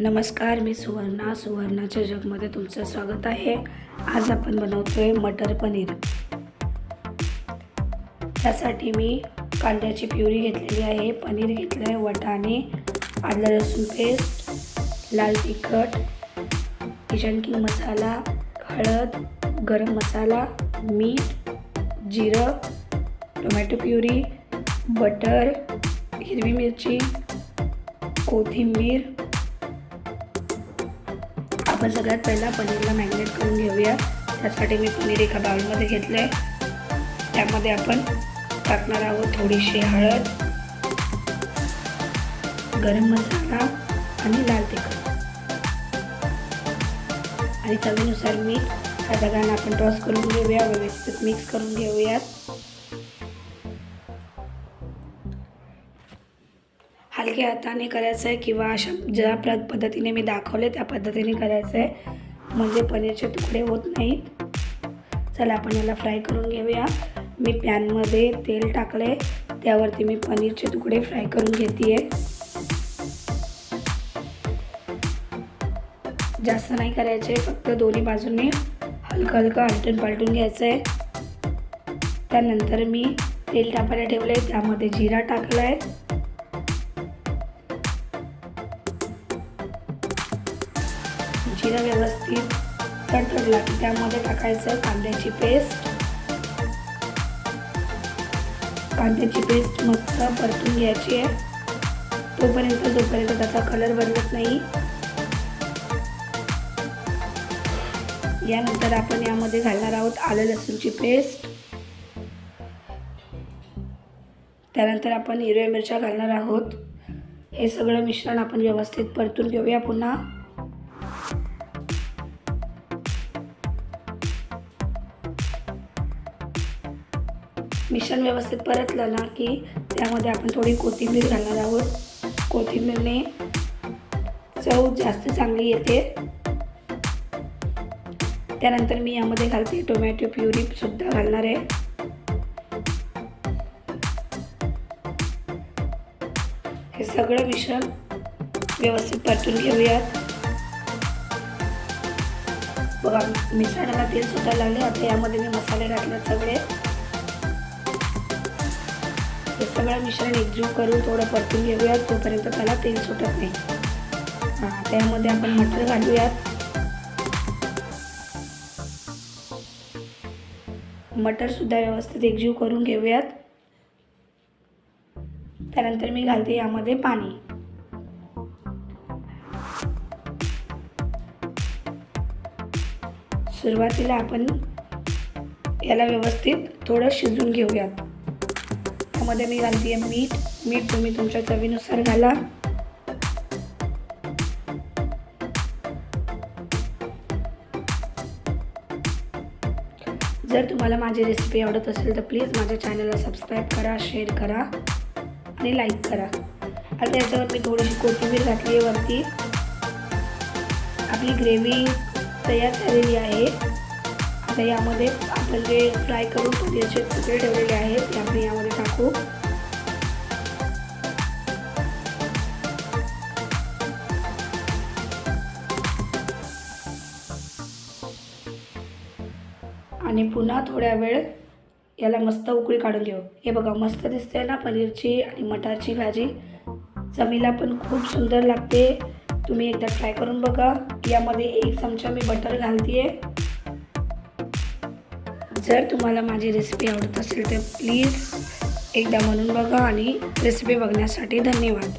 नमस्कार मी सुवर्णा. सुवर्णाच्या जगमध्ये तुमचं स्वागत आहे. आज आपण बनवतोय मटर पनीर. त्यासाठी मी कांद्याची प्युरी घेतलेली आहे. पनीर घेतलं आहे वटाणे आलं लसूण पेस्ट लाल तिखट किचन किंग मसाला हळद गरम मसाला मीठ जिरं टोमॅटो प्युरी बटर हिरवी मिरची कोथिंबीर आपण सगळ्यात पहिला पनीरला मॅग्नेट करून घेऊया. त्यासाठी मी पनीर एका बाउलमध्ये घेतलं आहे त्यामध्ये आपण टाकणार आहोत थोडीशी हळद गरम मसाला आणि लाल तिखट. आणि चवीनुसार मीठ त्या सगळ्यांना आपण टॉस करून घेऊया. व्यवस्थित मिक्स करून घेऊयात. हलक्या हाताने करायचं आहे किंवा अशा ज्या प्र पद्धतीने मी दाखवले त्या पद्धतीने करायचं आहे म्हणजे पनीरचे तुकडे होत नाहीत. चला आपण याला फ्राय करून घेऊया. मी पॅनमध्ये तेल टाकले त्यावरती मी पनीरचे तुकडे फ्राय करून घेते जास्त नाही करायचे फक्त दोन्ही बाजूने हलकं हलकं आलटून पालटून घ्यायचं आहे त्यानंतर मी तेल टाकायला ठेवलं आहे त्यामध्ये जिरा टाकला आहे जिरं व्यवस्थित तडतडला की त्यामध्ये टाकायचं कांद्याची पेस्ट कांद्याची पेस्ट मस्त परतून घ्यायची आहे. तोपर्यंत जोपर्यंत त्याचा कलर बदलत नाही यानंतर आपण यामध्ये घालणार आहोत आलं लसूणची पेस्ट त्यानंतर आपण हिरव्या मिरच्या घालणार आहोत. हे सगळं मिश्रण आपण व्यवस्थित परतून घेऊया पुन्हा. मिश्रण व्यवस्थित परतलं ना की त्यामध्ये आपण थोडी कोथिंबीर घालणार आहोत. कोथिंबीरने चव जास्त चांगली येते. त्यानंतर मी यामध्ये घालते टोमॅटो प्युरी सुद्धा घालणार आहे. हे सगळं मिश्रण व्यवस्थित परतून घेऊयात. बघा मिश्रणाला तेल लागले. आता यामध्ये मी मसाले घातलेत सगळे. हे सगळं मिश्रण एकजीव करून थोडं परतून घेऊयात. तोपर्यंत त्याला तेल सुटत नाही. हां त्यामध्ये आपण मटर घालूयात. मटर सुद्धा व्यवस्थित एकजीव करून घेऊयात. त्यानंतर मी घालते यामध्ये पाणी. सुरुवातीला आपण याला व्यवस्थित थोडं शिजवून घेऊयात. त्यामध्ये मी घालते मीठ. मीठ तुम्ही तुमच्या चवीनुसार घाला. जर तुम्हाला माझी रेसिपी आवडत असेल तर प्लीज माझ्या चॅनलला सबस्क्राईब करा शेअर करा आणि लाईक करा. आता याच्यावर मी थोडीशी कोथिंबीर घातली आहे वरती. आपली ग्रेव्ही तयार झालेली आहे. आता यामध्ये आपण जे फ्राय करून त्याचे तुकडे ठेवलेले आहेत ते आपण यामध्ये टाकू आणि पुन्हा थोड्या वेळ याला मस्त उकळी काढून घेऊ. हे बघा मस्त दिसते ना पनीरची आणि मटारची भाजी. चवीला पण खूप सुंदर लागते. तुम्ही एकदा ट्राय करून बघा. यामध्ये एक चमचा मी बटर घालते जर तुम्हाला माझी रेसिपी आवडत असेल तर प्लीज एकदा म्हणून बघा आणि रेसिपी बघण्यासाठी धन्यवाद.